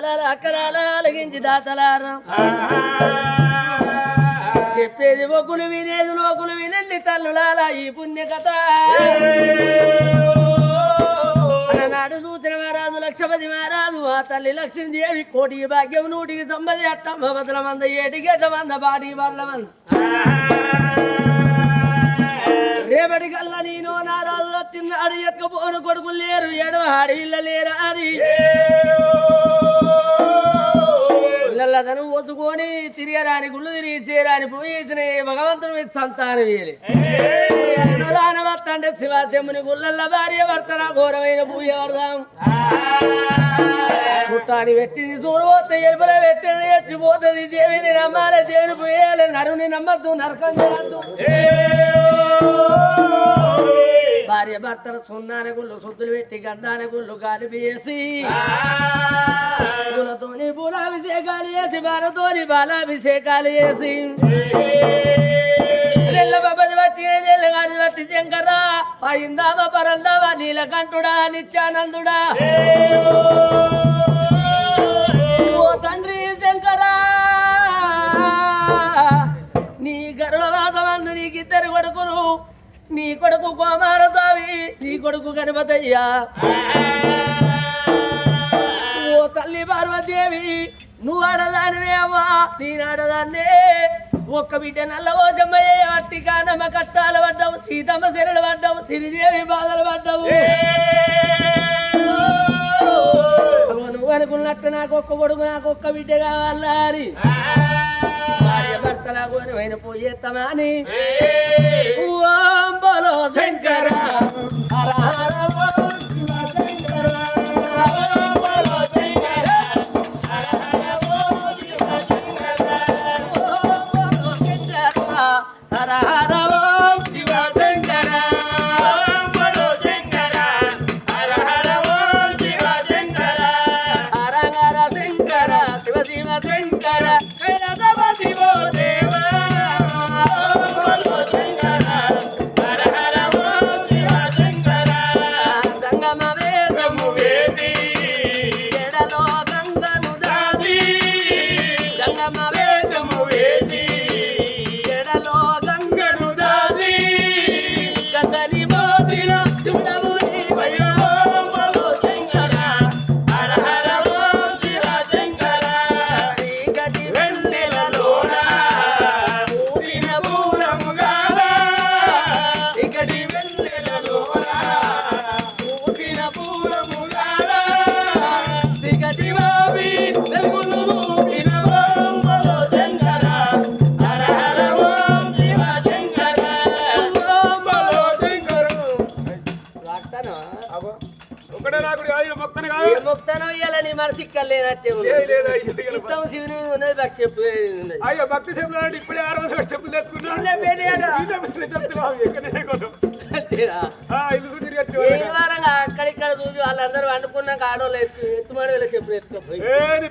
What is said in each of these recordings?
అవ్వలాల అక్కలాల అలగించి దాతలారా. చెప్పేది ఒకరు వినేది లోకులు వినండి తల్లులాల ఈ పుణ్య కథ నాడు చూసిన మహారాజు లక్షపతి మహారాజు ఆ తల్లి లక్ష్మీదేవి కోటికి భాగ్యం నూటికి తొంభది అట్టమ్మ బదల మంద ఏటికి మంద బాటి బర్ల మంద. రేపటి కల్లా నేను నా రాజు వచ్చినాడు ఎత్తుకపోను కొడుకులు లేరు ఎడవాడి ఇళ్ళ లేరు అని పిల్లలతను ఒత్తుకొని తిరగరాని గుళ్ళు తిరిగి చేయరాని పోయేసిన భగవంతుని మీద సంతానం వేలి రానవత్తంటే శివాశంముని గుళ్ళల్ల భార్య భర్తన ఘోరమైన పూజ పడదాం పుట్టాని పెట్టింది చూడబోతే ఎలుపల పెట్టింది ఎత్తిపోతుంది దేవిని నమ్మాలి దేవుని పోయాలి. నరుని నమ్మద్దు నరకం చేయద్దు భార్య భర్తల సున్నాన గుళ్ళు సొద్దులు పెట్టి గంధాన గుళ్ళు కలిపేసి పూలతోని పూలాభిషేకాలు చేసి బాలతోని బాలాభిషేకాలు చేసి. నెల్ల బబ్బది బట్టి శంకరా అయిందామ నీలకంఠుడా నిత్యానందుడా. నీ కొడుకు కోమారస్వామి నీ కొడుకు గణపతయ్యా. ఓ తల్లి పార్వతీదేవి నువ్వు ఆడదానివే అవ్వా నేను ఆడదాన్నే. ఒక్క బిడ్డ నల్లవోజమ్మయ్యే అట్టి కానమ్మ కట్టాలు పడ్డావు సీతమ్మ శరలు పడ్డావు సిరిదేవి బాధలు పడ్డావు. నువ్వు అనుకున్నట్టు నాకు ఒక్క కొడుకు నాకు ఒక్క బిడ్డ కావాలా అని. భార్య భర్తల ఘోరమైన పోయేత్తమా అని. ఓం బోలో శంకర. హర హర వెళ్ళి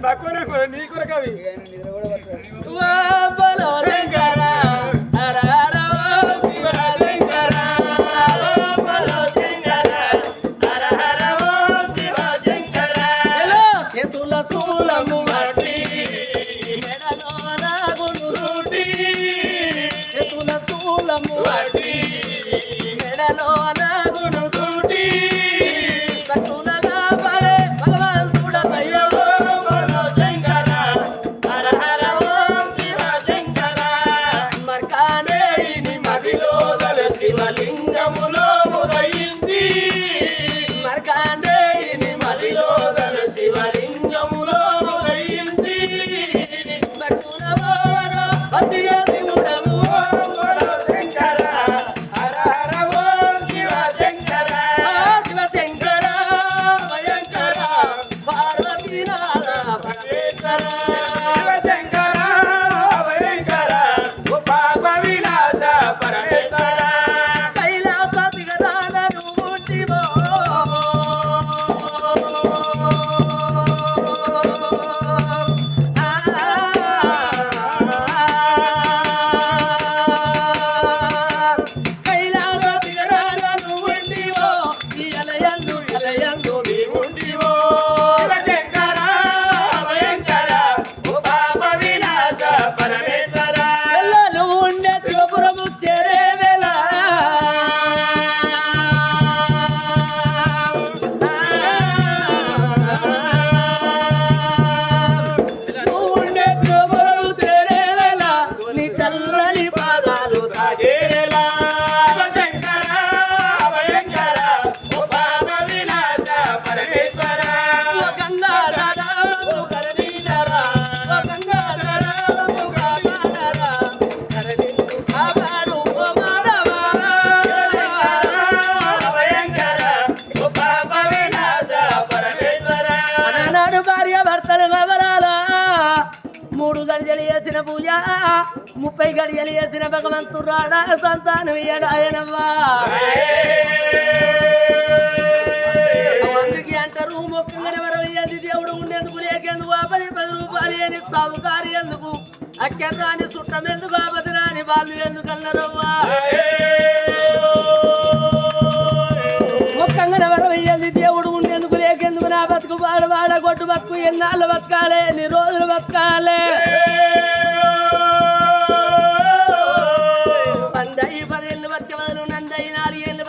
ముప్పై గడియలు వేసిన భగవంతురాడా సంతానం ఇయ్యడాయనవ్వా అందుకే అంటారు మొక్కగానే వరవయ్యేది దేవుడు ఉండేందుకు లేకేందుకు ఆ పది పది రూపాయలు అని సాగుకారి ఎందుకు? అక్కెర్రాని చుట్టం ఎందుకు ఆపది రాని వాళ్ళు ఎందుకు అన్నారవ్వా మొక్కంగానే వరవయ్యేది దేవుడు ఉండేందుకు లేకేందుకు నా బతుకు వాడ వాడ కొట్టు బతుకు ఎన్నాళ్ళు బతకాలే ఎన్ని రోజులు బతకాలే? పదేళ్ళు బతిక బదులు నందయి నాలుగేళ్ళు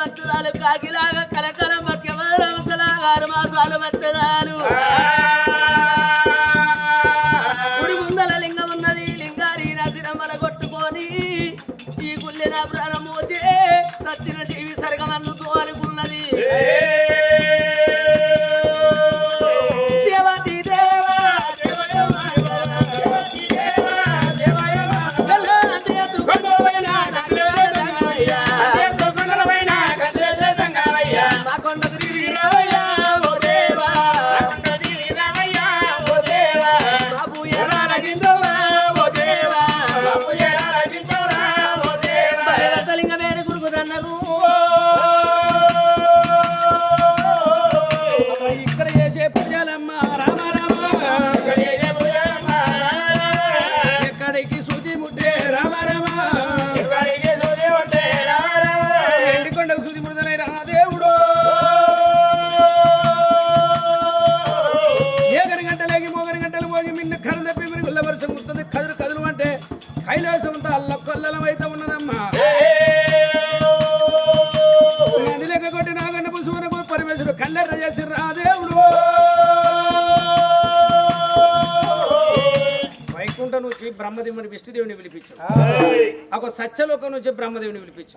బ్రహ్మదేవుని విష్ణుదేవుని పిలిపించాడు ఒక సత్యలోకం నుంచి బ్రహ్మదేవుని పిలిపించు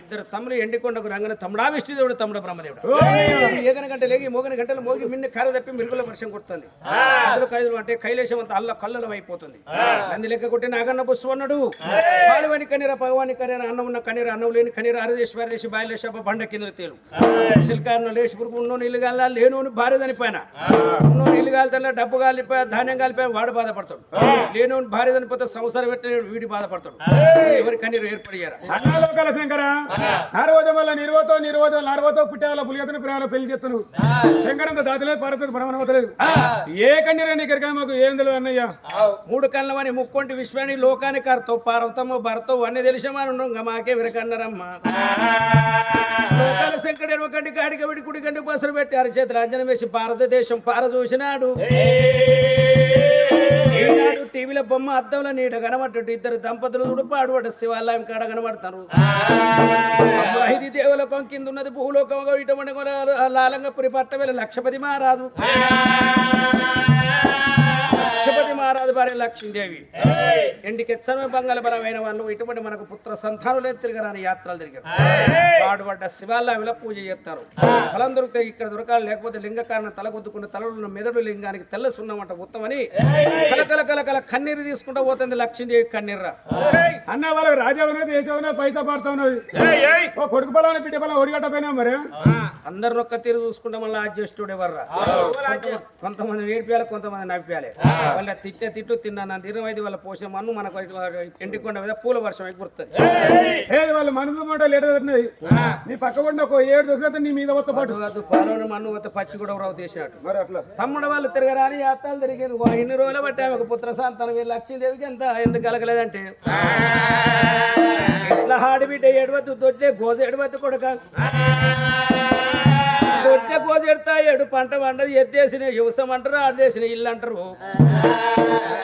ఇద్దరు తమ్ముడు ఎండికొండకు రంగన తమ్ముడా విష్ణుదేవుడు తమ్ముడు బ్రహ్మదేవుడు. ఏగన గంట లేగి మోగన గంటలు మోగి మిన్న కర తప్పి మిరుగుల వర్షం కొడుతుంది. అందులో కైలు అంటే కైలేశం అంతా అల్ల కల్లలం అయిపోతుంది. నంది లెక్క కొట్టి నాగన్న బుస్సు అన్నాడు. పాడువని కనీర భగవాని కనీర అన్నం ఉన్న కనీర అన్నం లేని కనీర అరదేశ్ భారదేశ్ బాయిలేశ బండ కింద తేలు. శిల్కారణ లేచి పురుగు ఉన్నో నీళ్ళు గాల లేనోని భార్య చనిపోయిన ఉన్నో నీళ్ళు గాలితే డబ్బు కాలిపోయా ధాన్యం కాలిపోయా వాడు బాధపడతాడు. లేనోని భార్య చనిపోతే సంవత్సరం పెట్టిన వీడి బాధపడతాడు. అన్నాలోకాల శంకర నారవోజం వల్ల నిర్వతో నిర్వోజం నారవతో పుట్టాల పులిగతను ప్రియాల పెళ్ళి చేస్తాను. శంకరంత దాతలేదు పార్వతి బ్రహ్మణవతలేదు ఏ కన్యరా నీకరికా మాకు ఏం తెలియదు అన్నయ్య. మూడు కళ్ళమని ముక్కొంటి విశ్వాన్ని లోకానికి అర్థం పార్వతమ్మ భర్త అన్నీ తెలిసమని ఉండగా మాకే విరకన్నరమ్మ. లోకాల శంకర కంటి కాడికి విడి కుడి కంటి పసరు పెట్టి అరిచేతులు అంజనం వేసి భారతదేశం పార చూసినాడు ఈనాడు టీవీలో బొమ్మ అద్దంలో నీడ కనబడ్డట్టు ఇద్దరు దంపతులు తుడుపాడు శివాలయం కాడ కనబడతారు. ఐదు దేవలోకం కింద ఉన్నది భూలోకం ఇటువంటి లాలంగపురి పట్టవేల లక్షపతి మహారాజు. లక్షపతి మహారాజు భార్య లక్ష్మీదేవి. ఎండికెచ్చమే బంగాళపరమైన వాళ్ళు ఇటువంటి మనకు పుత్ర సంతానం తిరగరాని యాత్రలు తిరిగారు. పాడుపడ్డ శివాలయంలో పూజ చేస్తారు. ఫలం దొరికితే ఇక్కడ దొరకాలి లేకపోతే లింగకారణ కారణం తలడున్న మెదడు లింగానికి తెల్ల సున్నమంట ఉత్తమని కలకల కలకల కన్నీరు తీసుకుంటూ పోతుంది లక్ష్మీదేవి కన్నీర్రా. అన్న వాళ్ళకి రాజా ఉన్నది పైసా పడతా ఉన్నది. ఓ కొడుకు పొలం బిడ్డ పొలం ఒడిగట్టపోయినా మరి? అందరు ఒక్క తీరు చూసుకుంటే మళ్ళీ అడ్జస్టుడు ఎవర్రా కొంతమంది ఏడిపియాలి కొంతమంది నవ్వియాలి వాళ్ళ తిట్టే తిట్టు తిన్నా అయితే వాళ్ళ పోసే మన్ను మనకు ఎండికొండ మీద పూల వర్షం అయి కుడుతుంది ఏ వాళ్ళ మనసు మాట లేటర్ పెట్టినది. నీ పక్క పడిన ఒక ఏడు దోశలతో నీ మీద వస్తా పాటు కాదు పాలన మన్ను వద్ద పచ్చి కూడా రావు తీసినట్టు మరి అట్లా. తమ్ముడు వాళ్ళు తిరగరాని యాత్రలు తిరిగారు. ఇన్ని రోజులు బట్టి ఆమెకు పుత్ర సంతానం వీళ్ళు లక్ష్మీదేవికి ఎంత ఎందుకు కలగలేదంటే. ఇట్లా హాడి బిడ్డ ఏడవద్దు దొడ్డే గోద ఏడవద్దు కొడక. దొడ్డే కొట్టే ఎడతా ఏడు పంట పండదు ఎద్దేసిన యువసం అంటారు ఆడదేసిన ఇల్లు అంటారు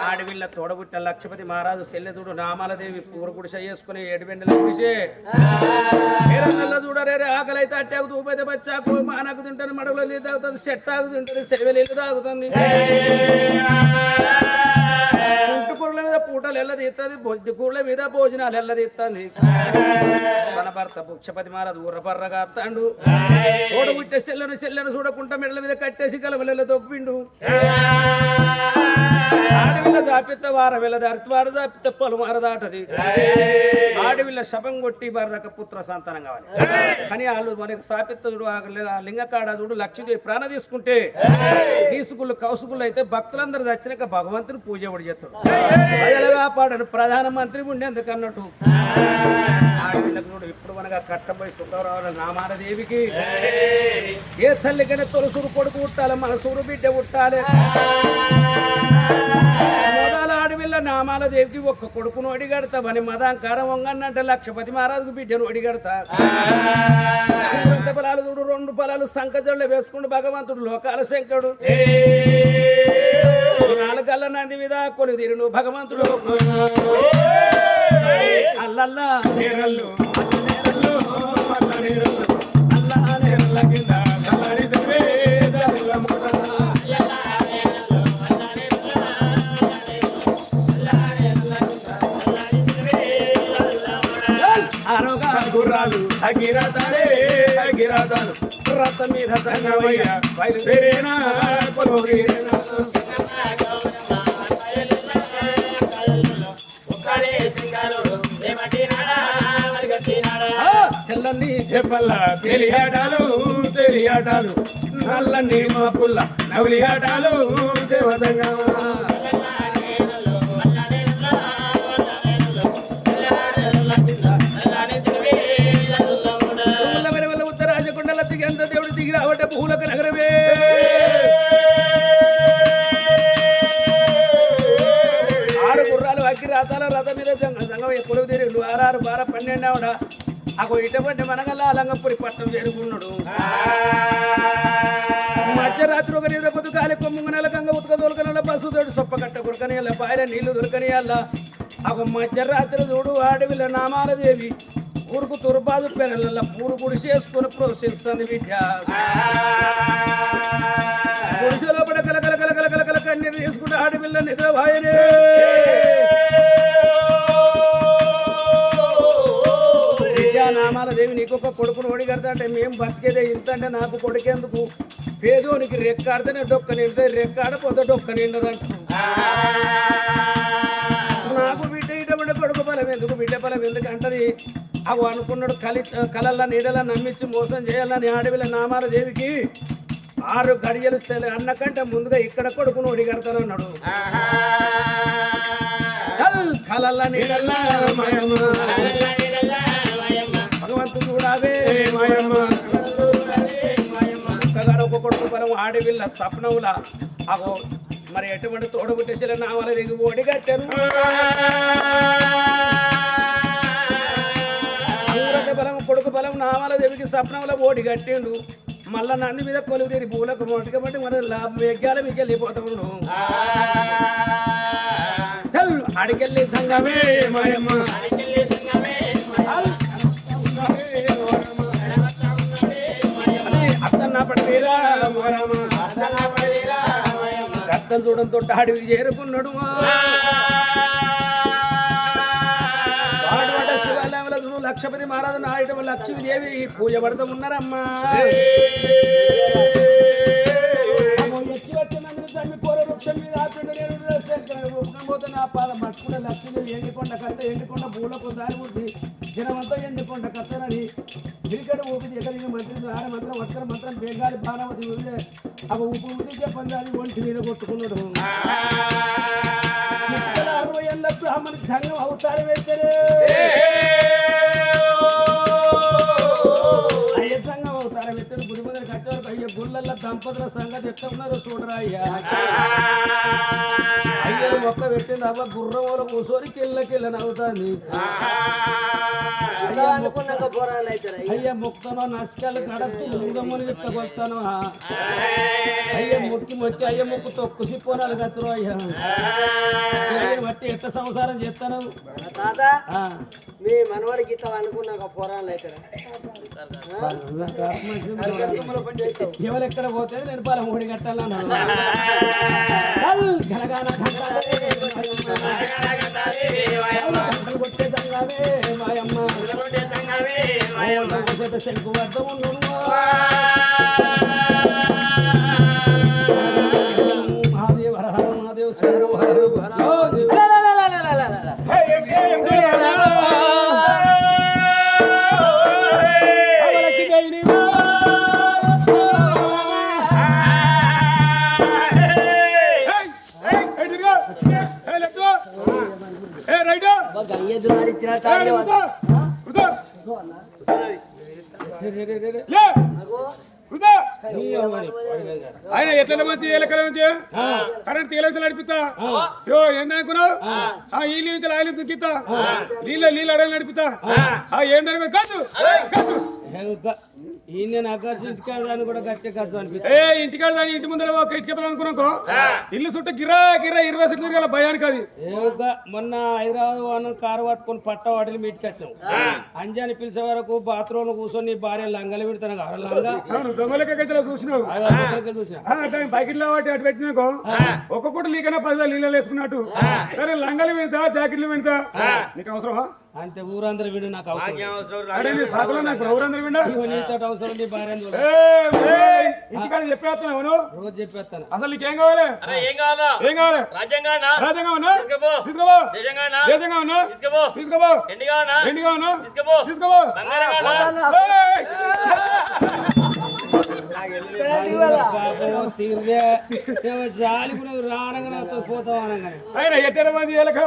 ఆడవిళ్ళ తోడబుట్టిన లక్షపతి మహారాజు సెల్లెదుడు నామాలదేవి పూరకుడి చేసుకుని ఏడు బెండలు కుడిసే నల్ల చూడరే ఆకలి అయితే అట్టాకు తూపైతే బచ్చాకు మానకు తింటాను మడుగులో నీళ్ళు తాగుతుంది చెట్టు తాగుతుంటుంది సెలవులు ఇల్లు తాగుతుంది మీద పూటలు ఎల్లదీస్తుంది కూరల మీద భోజనాలు ఎల్లదీస్తుంది తన భర్త భుక్షపతి మహారాజు ఊర్రపర్రగా అత్తాడు తోడబుట్టే చెల్లెను చెల్లెను చూడకుండా మెడల మీద కట్టేసి కలవలలో తొప్పిండు. ఆడవిల్ల దాపిత వార వెళ్ళ దారి దాపిత పొలం దాటది. ఆడవిల్ల శపం కొట్టి భారత పుత్ర సంతానం కావాలి. కానీ వాళ్ళు మనకి సాపిత్తుడు లింగకాడాదుడు లక్ష్మీదేవి ప్రాణ తీసుకుంటే తీసుకుళ్ళు కౌసుకుళ్ళు అయితే భక్తులందరూ చచ్చినాక భగవంతుని పూజ కూడా చేస్తాడు. ప్రజలు కాపాడను ప్రధానమంత్రి ఉండేందుకు అన్నట్టు. ఆడపిల్లకు చూడు ఇప్పుడు మనగా కట్టబోయి సుఖరావుల నామాల దేవికి ఏ తల్లికైనా తొలసూరు కొడుకు పుట్టాలి మన సూరు బిడ్డ ఆడపిల్ల నామాల దేవికి ఒక్క కొడుకును అడిగడతా అని మదాంకారం వంగన్నంటే లక్షపతి మహారాజుకు బిడ్డను అడిగడతా. పొలాలు ఫలాలు చూడు రెండు ఫలాలు సంకజళ్ళు వేసుకుంటూ భగవంతుడు లోకాల శంకరుడు. నాలుగల్ల నంది మీద కొని తీరును భగవంతుడు. అల్లల్లా. నేరళ్ళు. గుర్రాలు అగిరాతాడే అగిరాతాలు రథ మీద సంగమయ్య బయలుదేరేనా కొలువుగీరేనా. తెల్లని చెప్పల్ల తెలియాటాలు తెలియాటాలు నల్లని మా పుల్ల నవలి ఆటాలు దేవతంగా దేవుడు దిగి రావట పూలకు నగరమే. ఆరు గుర్రాలు అక్కి రాతాల రథ మీద జంగ సంగం ఎప్పుడు తిరిగి ఆరు బార పన్నెండు ఆవిడ. అగో ఇటువంటి మనగల్ల అలంగపురి పట్టం చేరుకున్నాడు. మధ్యరాత్రి ఒక నిద్ర పొద్దు కాలి కొమ్ము గంగ ఉతక దొరకనల బస్సు తోడు సొప్ప కట్ట కొరకని బాయిల నీళ్ళు దొరకని అల్ల ఒక మధ్యరాత్రి చూడు ఆడవిల్ల నామాల దేవి పురుగు తురబాదు పెనల పూరు గుడిసి చేసుకుని ప్రోత్సహిస్తుంది విద్య గుడిసె లోపల కల కల కల కల కల కల కన్నీరు తీసుకుంటే ఆడపిల్ల నిద్ర వాయనే విద్యానామాల దేవి నీకు ఒక కొడుకును ఒడిగడతా అంటే మేము బతికేదే ఇంత అంటే నాకు కొడుకెందుకు పేదోనికి రెక్కాడితేనే డొక్క నిండితే రెక్కాడపోతే డొక్క నిండదంట. నాకు బిడ్డ ఇటువంటి కొడుకు బలం ఎందుకు? బిడ్డ బలం ఎందుకు అంటది? అవు అనుకున్నాడు కలి కలల్లా నీడలా నమ్మించి మోసం చేయాలని ఆడవిల నామాల దేవికి ఆరు గడియలు సెల అన్నకంటే ముందుగా ఇక్కడ కొడుకును ఒడిగడతానన్నాడు. కల్ కలల్లా నీడల్లా మయమ్మ. భగవంతుడు చూడావే మాయమ్మ. ఒక్కగాడు ఒక కొడుకు బలం ఆడవిల్ల స్వప్నముల అగో మరి ఎటువంటి తోడబుట్టేసిన నామాల దిగి ఓడిగట్టాను కొడుకు బలం నామాల దేవికి స్వప్నంలో ఓడి కట్టిండు. మళ్ళా నన్ను మీద కొలువు తీరి పూలకు మొట్టక బట్టి మన లాభం ఎగ్గాల మీకు వెళ్ళిపోతాము చల్ అడికెళ్ళి సంగమే అత్తన్న పడిరా చూడంతో అడవికి చేరుకున్నాడు లక్షపతి మహారాజు నాయుడు లక్ష్మీదేవి పూజ పడుతూ ఉన్నారమ్మా. ఎండికొండ కట్ట ఎండికొండ పూలకు దారి ఉంది జనమంతా ఎండికొండ కట్టనని గిరికడ మంత్రి ఆడ మంత్రం మంత్రం బేగాలి అవ ఒంటి మీద కొట్టుకున్నాడు. అరవై ఏళ్ళ బ్రాహ్మణ సంఘం అవతారం వేశారు. ఉన్నారో చూడరా అయ్యా అయ్యను మొక్క పెట్టింది అవ్వ గుర్రం కూర్చొని కిల్ల కిల్ల నవ్వుతాంది అయ్యా పోరాలు మొక్కను నష్టాలు కడత్తు లింగమ్మని చెప్తాను అయ్య మొక్కి మొక్కి అయ్య మొక్కు తొక్కు సిప్పోనాలు కచ్చరు అయ్యా. బట్టి ఎట్ట సంసారం చేస్తాను. తాత ఆ. మీ మనవాడికి ఇట్లా అనుకున్నాక పోరాలు అవుతారా ఎవరు ఎక్కడ పోతే నేను పొలం కట్టాలను శంకు వద్ద మహాదేవ హర హర మహాదేవ అవలకి లే. వృధా. ఆయన ఎట్లా మంచి కరెంట్ తీగలకి నడిపిస్తా. యో ఏందనుకున్నావు? ఆ. ఈ నుంచి ఆయన దుక్కిస్తా నీళ్ళ నీళ్ళు అడవి నడిపిస్తా. ఆ. ఏందనుకో కాదు. ఇంటికాడ దాని ఇంటి ముందర ఒక అనుకున్నాకో ఇల్లు చుట్టూ గిరా గిరా ఇరవై సెట్లు గల భయానికి అది. మొన్న హైదరాబాద్ వాన కారు పట్టుకొని పట్ట వాటిని మీటికి వచ్చాం. అంజాని పిలిచే వరకు బాత్రూమ్ కూర్చొని భార్య లంగలు పెడతాను కదా లంగా. అవును గంటలో చూసినావు. దాని బకెట్లో వాటి అటు పెట్టినాకో ఒక్క కూడా లీకైనా పదివేలు నీళ్ళు వేసుకున్నట్టు. సరే లంగలు వింటా జాకెట్లు వింటా నీకు అవసరమా? అంతే ఊరందరూ విడు నాకు అవసరం. నాకు విన్నా నీతో అవసరం ఇంటికాడ చెప్పేస్తున్నావు నువ్వు? రోజు చెప్పేస్తాను. అసలు నీకేం కావాలి? ఏం కావాలా? ఏం కావాలి? రాజ్యాంగం ఉన్నా తీసుకపో. తీసుకోబో దేశంగా ఉన్నా? తీసుకపో. తీసుకోబో ఎండి కావాలా ఎండిగా ఉన్నా? తీసుకపో. తీసుకోబో బంగారం కావాలా పాపం తీర్లే ఏమో జాలి కూడా రానగా పోతాం అనగానే ఆయన మంది అనగానే.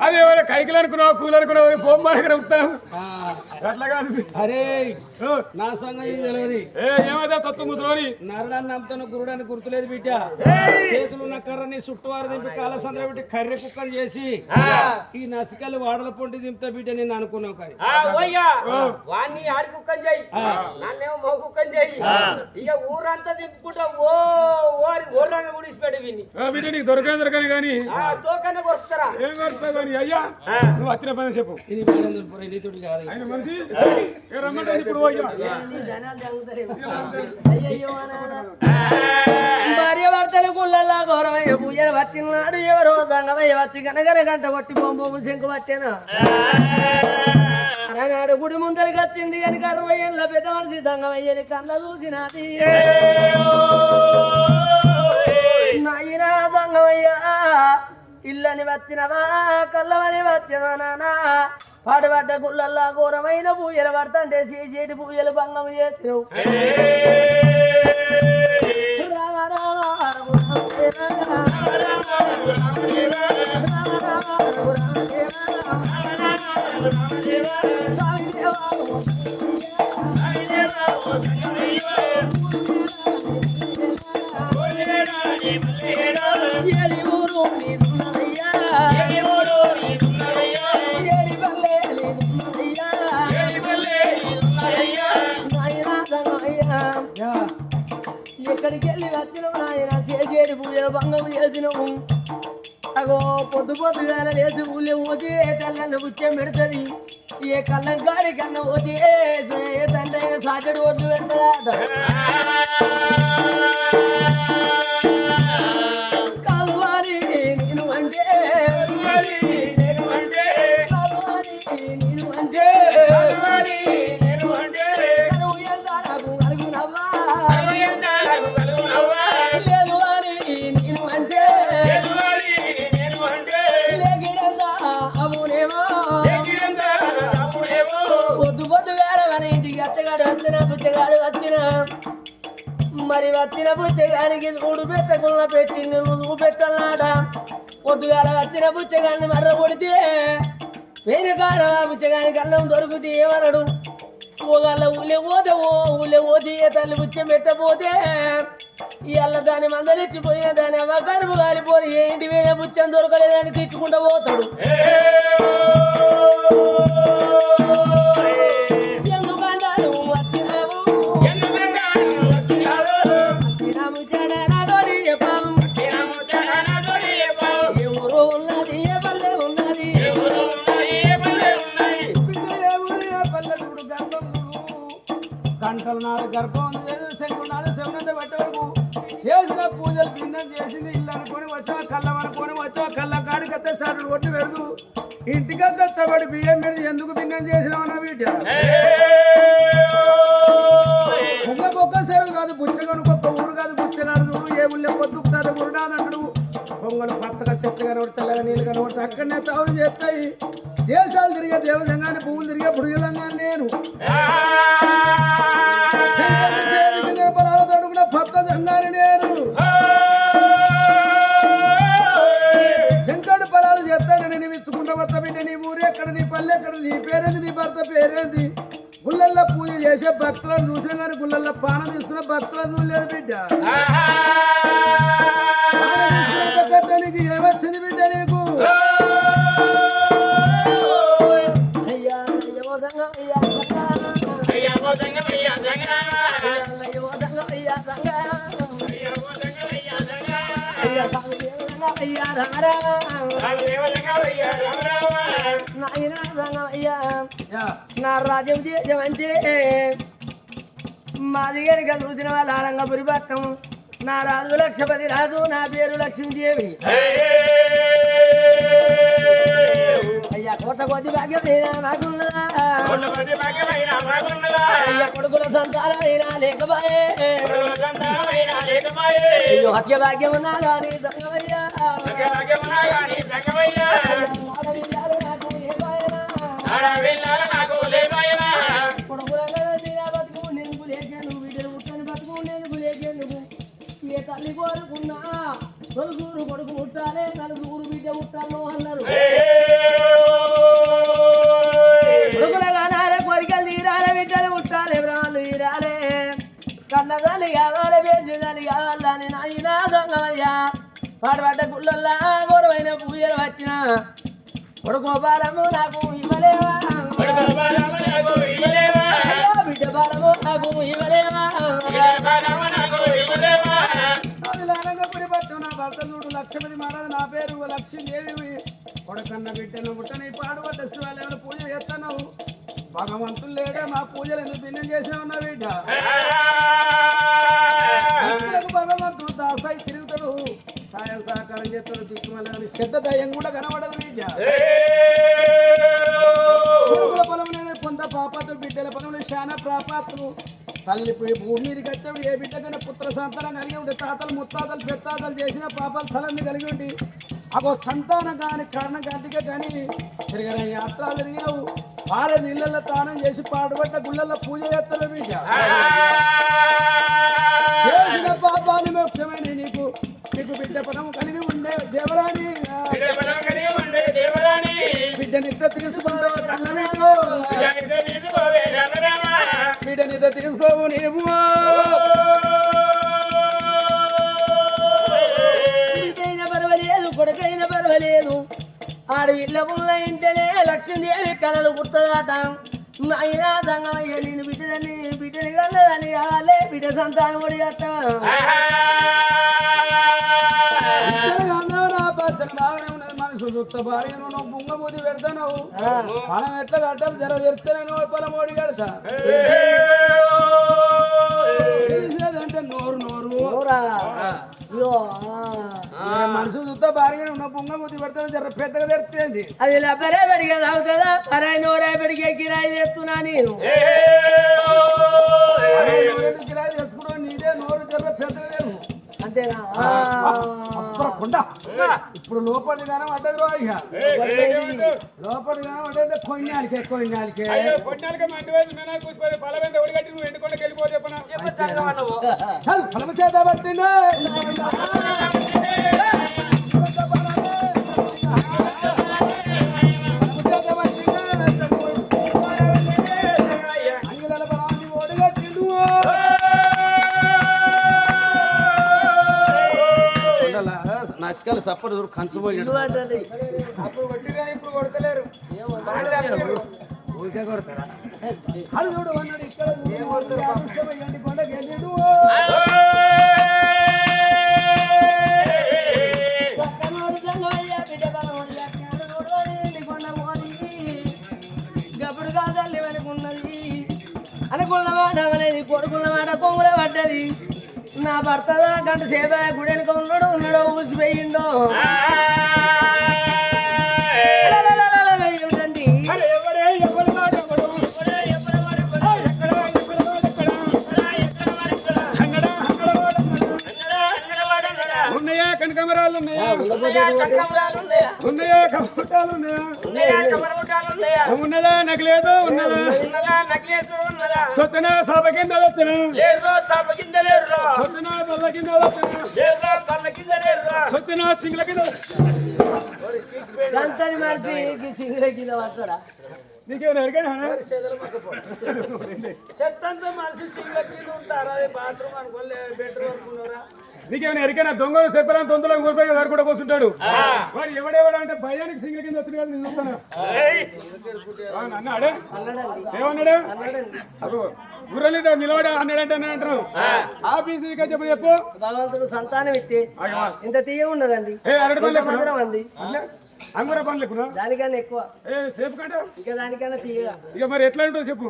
అది ఎవరైనా కైకిలు అనుకున్నావు కూలు అనుకున్నావు పోమ్మాడగా ఉంటాం ఆ, అట్లా కాదు. అరే నా సంగతి తెలియదు ఏ ఏమైతే తత్తు ముసలోని నరడాన్ని నమ్ముతాను గురుడాన్ని గుర్తులేదు బిడ్డ. చేతులు ఉన్న కర్రని చుట్టువారు దింపి కాల సంద్ర పెట్టి కర్రె కుక్కలు చేసి ఈ నసికలు వాడల పొంటి దింపుతా బిడ్డ నేను అనుకున్నావు కానీ. వాడిని ఆడి కుక్కని చెయ్యి నన్నేమో మగ కుక్కని చెయ్యి ఇక ఊరంతా తిప్పుకుంటా ఓ ఓరి ఓర్రంగా గుడిసిపెట్టి విని ఆ, బిడ్డ నీకు దొరకని దొరకని కానీ. ఆ తోకనే కొరుకుతారా? ఏం కొడుతావు కానీ? అయ్యా నువ్వు వచ్చిన పని చెప్పు. ఇది కాదు? ఆయన మనిషి? ఏ రమ్మంటే ఇప్పుడు అయ్యా. భార్య భర్తల గుళ్ళల్లా గౌరవయ్య పూజలు పట్టినాడు ఎవరో దంగమయ్య వచ్చి గనగన గంట కొట్టి బొమ్మ శంకు పట్టాను. నాడు గుడి ముందరికి వచ్చింది అని అరవై ఏళ్ళ పెద్ద మనిషి దంగమయ్యని కళ్ళ చూసినది నాయనా దంగమయ్య ఇల్లని వచ్చినవా కళ్ళమని వచ్చినవా నానా పాటపడ్డ గుళ్ళల్లా ఘోరమైన పూజలు పడతంటే చేసేటి పూజలు భంగం చేసినవు రామ రామ రామ రామ రామ రామ రామ ఎక్కడికి వెళ్ళి వచ్చిన నాయన. చేసేటి పూజలు భంగం చేసినావు. అగో పొద్దు పొద్దుగాన లేచి ఊళ్ళో పోతే తెల్లన్న బుచ్చం పెడుతుంది ఏ కళ్ళం కాడి కన్నా పోతే తండ్రి సాటడు ఒడ్లు పెడతాడట కాలువారి నేను అంటే కాలువారి నేను వచ్చిన బుచ్చగానికి ఊడు పెట్టకుండా పెట్టి నువ్వు పెట్టన్నాడ పొద్దుగాల వచ్చిన బుచ్చగాన్ని మర్ర కొడితే వేరుకాడ బుచ్చగానికి అన్నం దొరుకుతే ఏమనడు? ఓగల్ల ఊళ్ళే పోతే ఊళ్ళే ఊలే పోతే తల్లి బుచ్చం పెట్టబోతే? ఇవాళ దాన్ని మందలిచ్చిపోయిన దాని అవ్వ కడుపు కాలిపోయి ఏ వేరే బుచ్చం దొరకలేదని తిట్టుకుంటూ పోతాడు. గర్భం ఉంది లేదు శంకు పట్టే వరకు చేసిన పూజలు భిన్నం చేసింది ఇల్లు అనుకొని వచ్చా కళ్ళం అనుకొని వచ్చా కళ్ళ కాడికత్తే సార్లు ఒట్టు పెడదు ఇంటికంతా తబడి బియ్యం పెడితే ఎందుకు భిన్నం చేసినామన్నా వీట ఒక్కొక్క సెరువు కాదు బుచ్చగనుకొక్క ఊరు కాదు బుచ్చగాడు చూడు పొంగలు పచ్చగా చెట్లు కనబడి తెల్లగా నీళ్ళు కనబడితే అక్కడనే తావులు చేస్తాయి. దేశాలు తిరిగే దేవజంగాన్ని పువ్వులు తిరిగే పుడిగలంగాన్ని భక్తులను చూసినా కానీ గుళ్ళల్లో పాన తీసుకున్న భక్తులను లేదు బిడ్డ. ఏమొచ్చింది నీకు అయ్యా అయ్యో నా రాజ్యం చేయమంటే మా దగ్గర చూసిన వాళ్ళ ఆరంగపురి పట్టం నా రాజు లక్షపతి రాజు నా పేరు లక్ష్మీదేవి అయ్యా కోట కొద్ది భాగ్యం అయినా నాకున్నదా? అయ్యా కొడుకుల సంతానమైనా లేకపోయే. అయ్యో హత్య భాగ్యం ఉన్నా కానీ సంగమయ్యా నాకు? గుళ్ళల్లా ఘోరమైన పూజలు వచ్చిన కొడుకు బాలము నాకు ఇవ్వలేవా? బిడ్డ బాలము నాకు ఇవ్వలేవా? చూడు లక్ష్మణి మహారాజు నా పేరు లక్ష్మీదేవి కొడకన్న బిడ్డను పుట్టని పాడుబడ్డ శివాలయంలో పూజ చేస్తున్నావు. భగవంతుడు లేడా మా పూజలు ఎందుకు భిన్నం చేసే ఉన్నా బిడ్డ? తిరుగుతాడు సాయం సహకారం చేస్తాడు దిక్కుమల కానీ శ్రద్ధ దయ్యం కూడా కనబడదు బిడ్డ కొడుకుల పొలంలోనే కొంత పాపాతులు బిడ్డల పొలంలో శానా ప్రాపాతులు తల్లి పోయి భూమి మీదకి వచ్చాడు ఏ బిడ్డకైనా పుత్ర సంతానం కలిగి ఉంటే తాతలు ముత్తాతలు పెత్తాతలు చేసిన పాపాలు తలని కలిగి ఉండి అగో సంతానం కాని కారణం కంటికే కానీ తిరిగిన యాత్రలు తిరిగినావు. భార్య నీళ్ళల్లో తానం చేసి పాడుబడ్డ గుళ్ళల్లో పూజ చేస్తారు బిడ్డ చేసిన పాపాలు ముఖ్యమైన నీకు నీకు బిడ్డ పదం కలిగి ఉండే దేవరాని బిడ్డ నిద్ర తీసుకుంటే కన్ననీకు బిడ్డ నిద్ర తీసుకోవు నీవు. బిడ్డైనా పర్వాలేదు కొడుకైనా పర్వాలేదు. ఆడవిల్ల పుల్ల ఇంటనే లక్ష్మీదేవి కళలు పుట్టదాట నాయనా సంగమయ్య నేను బిడ్డలని బిడ్డని కన్నదని కావాలి బిడ్డ సంతానం కూడా దుత్త భార్య నువ్వు బుంగబూది పెడతావు మనం ఎట్లా కట్టాలి? జర తెరిస్తేనే నువ్వు పొలమోడి కడతా తెలిసేదంటే నోరు నోరు. ఆ. మనసు దుత్త భార్య ఉన్న బుంగబూది పెడతావు జర పెద్దగా తెరిస్తేంది. అది లబ్బరే బడిగా అవుతుందా పరాయి నోరే బడిగే కిరాయి చేస్తున్నా నేను. కిరాయి తెచ్చుకోవడం నీదే నోరు జర పెద్దగా అంతేనా ఇప్పుడు లోపలి గానం అడ్డది రో ఇక లోపలి గానం అడ్డది కొయ్యాలికే కొయ్యాలికే కొట్టినాలుగా మంటి వేసి మేనా కూసిపోయి బలమైన ఒడిగట్టి నువ్వు ఎండుకొండకి వెళ్ళిపోతే చెప్పనా చల్ ఫలము చేత పట్టిండే నష్కాలు సప్పడు చూడు కంచు పోయాడు ఊరికే కొడతారా? నా భర్త గంట సేవ గుడెనుక ఉన్నాడు ఉన్నాడో ఊసిపోయిండో. సెకండ్ కెమెరాలు ఉన్నాయా? ఉన్నాయా? కనకమరాలు ఉన్నాయా? ఉన్నదా నగలేదు? ఉన్నదా? సొత్తన సభ కింద వచ్చిన సొత్తన బల్ల కింద వచ్చిన సొత్తన సింగ్ల కింద కింద పడతాడా? నీకేమైనా ఎరగనా చెత్తంతా మనిషి సింగ్ల కింద ఉంటారు? అదే బాత్రూమ్ అనుకోలే బెడ్రూమ్ అనుకున్నారా? నీకేమైనా ఎరికైనా దొంగలు చెప్పాలని తొందరలో కోల్పోయి వారు కూడా కూర్చుంటాడు వాడు ఎవడెవడ అంటే భయానికి సింగిల్ కింద వచ్చిన కదా నేను చూస్తాను అన్నాడే ఏమన్నాడు? గుర్రెలు నిలబడి అన్నాడంటే ఆఫీసుగా చెప్పు చెప్పు. భగవంతుడు సంతానం ఇస్తే ఇంత తీయ ఉన్నదండి అంది అంగుర ఎక్కువ దానికన్నా ఎక్కువ. ఏ సేపు కంటే? ఇంకా దానికన్నా తీయగా. ఇక మరి ఎట్లా ఉంటుందో చెప్పు?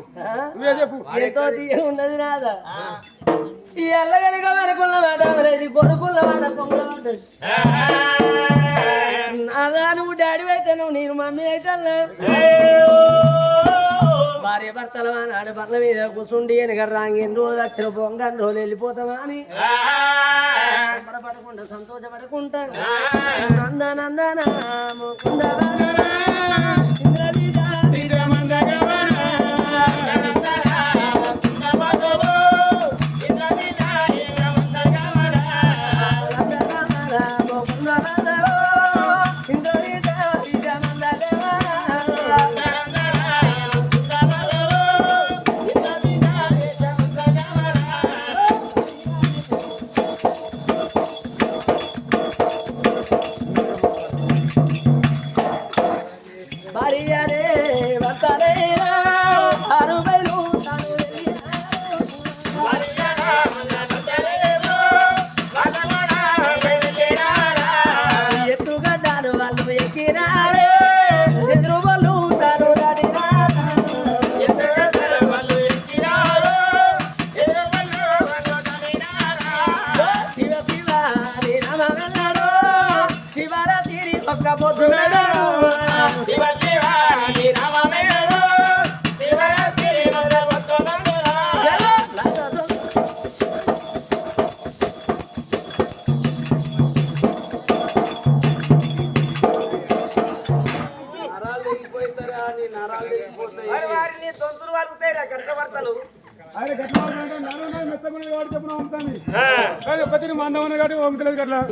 నువ్వే చెప్పు. ఎంతో తీయ ఉన్నది నాదా. ఈ వరకున్న మాట మరేది కొడుకున్న మాట పొంగుల నాదా నువ్వు డాడీ అయితే నువ్వు నేను మమ్మీ అయితే. భార్య భర్తల నాడు బండ్ల మీద కూర్చుండి రాంగిన రోజు వచ్చిన పొంగని రోజులు వెళ్ళిపోతామా అని. సంతోషపడకుండా. నంద నందన ముకుంద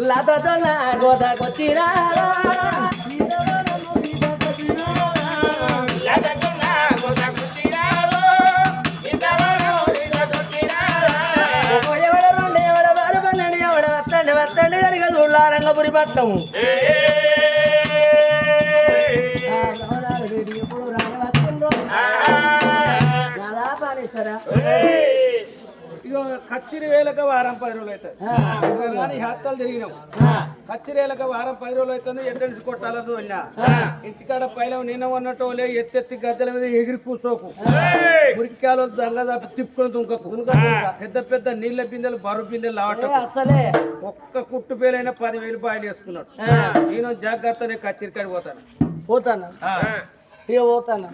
లతతో నా గోదకొచ్చిరా వస్తండి కనుక చూడారంగపురి పట్టము ఎప్పుడు రాని వస్తుండ్రో చాలా పాలిస్తారా ఇగో కచ్చిరి వేలక వారం పది రోజులు అవుతుంది కానీ హస్తలు తిరిగినాం కచ్చిరి వేలక వారం పది రోజులు అవుతుంది ఎట్టెంచి కొట్టాలని అన్నా ఇంటికాడ పైన నిన్న ఉన్నట్టు ఎత్తెత్తి గద్దెల మీద ఎగిరి కూర్చోకు. మురికాలు దంగ దాపి తిప్పుకొని దుంకకు. పెద్ద పెద్ద నీళ్ళ బిందెలు బరువు బిందెలు లావటం అసలే. ఒక్క కుట్టు పేలైనా పదివేలు బాయిలు వేసుకున్నాడు నేను జాగ్రత్తనే కచ్చిరి కాడికి పోతాను? పోతాను. ఇక పోతాను.